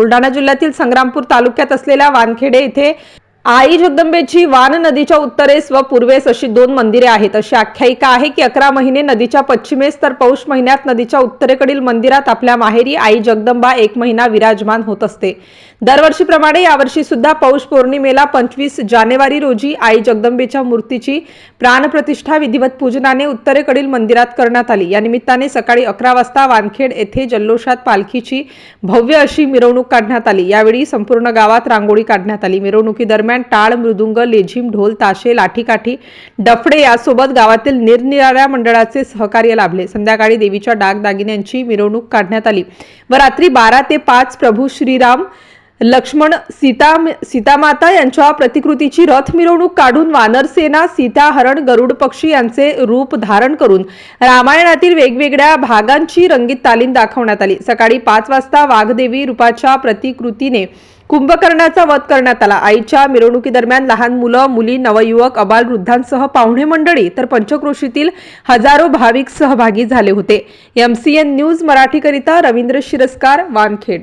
बुलढाणा जिल्ह्यातील संग्रामपूर तालुक्यात असलेल्या वानखेडे येथे आई जगदंबेची वान नदीच्या उत्तरेस व पूर्वेस अशी दोन मंदिरे आहेत. अशी आख्यायिका आहे की अकरा महिने नदीच्या पश्चिमेस तर पौष महिन्यात नदीच्या उत्तरेकडील मंदिरात आपल्या माहेरी आई जगदंबा एक महिना विराजमान होत असते. दरवर्षीप्रमाणे यावर्षी सुद्धा पौष पौर्णिमेला पंचवीस जानेवारी रोजी आई जगदंबेच्या मूर्तीची प्राणप्रतिष्ठा विधिवत पूजनाने उत्तरेकडील मंदिरात करण्यात आली. या निमित्ताने सकाळी अकरा वाजता वानखेड येथे जल्लोषात पालखीची भव्य अशी मिरवणूक काढण्यात आली. यावेळी संपूर्ण गावात रांगोळी काढण्यात आली. मिरवणुकीदरम्यान टाळ मृदुंग लेझिम ढोल ताशे लाठीकाठी डफडे यासोबत गावातील निरनिराळ्या मंडळाचे सहकार्य लाभले. संध्याकाळी देवीच्या डागदागिन्यांची मिरवणूक काढण्यात आली व रात्री बारा ते पाच प्रभू श्रीराम लक्ष्मण सीता सीतामाता यांच्या प्रतिकृतीची रथ मिरवणूक काढून वानरसेना सीता हरण गरुड पक्षी यांचे रूप धारण करून रामायणातील वेगवेगळ्या भागांची रंगीत तालीम दाखवण्यात आली. सकाळी पाच वाजता वाघदेवी रूपाच्या प्रतिकृतीने कुंभकर्णाचा वध करण्यात आला. आईच्या मिरवणुकीदरम्यान लहान मुलं मुली नवयुवक अबाल वृद्धांसह पाहुणे मंडळी तर पंचक्रोशीतील हजारो भाविक सहभागी झाले होते. एमसीएन न्यूज मराठीकरिता रवींद्र शिरस्कार वानखेड.